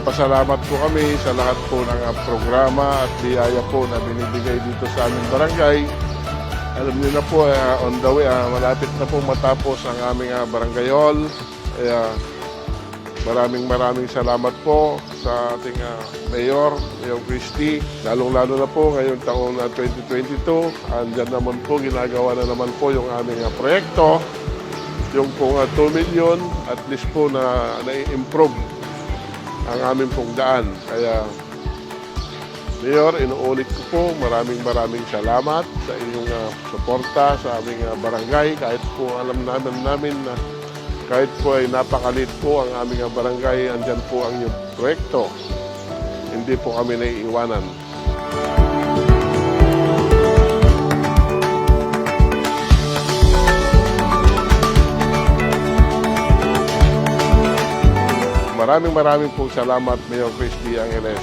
Nagpapasalamat po kami sa lahat po ng ah, programa at biyaya po na binibigay dito sa aming barangay. Alam niyo na po, ah, on the way, ah, malapit na po matapos ang aming ah, barangayol. Kaya maraming maraming salamat po sa ating ah, Mayor, Mayor Christie. Lalong-lalo na po ngayong taong na 2022. Andyan naman po, ginagawa na naman po yung aming ah, proyekto. Yung po 2 million, at least po na na-improve ang aming pong daan. Kaya, Mayor, inuulit ko po, maraming maraming salamat sa inyong ah, suporta sa aming ah, barangay. Kahit po alam namin namin na kahit po ay napakalit po ang aming ah, barangay, andyan po ang inyong proyekto. Hindi po kami naiiwanan. Maraming maraming po salamat, Mayor Christy Angeles.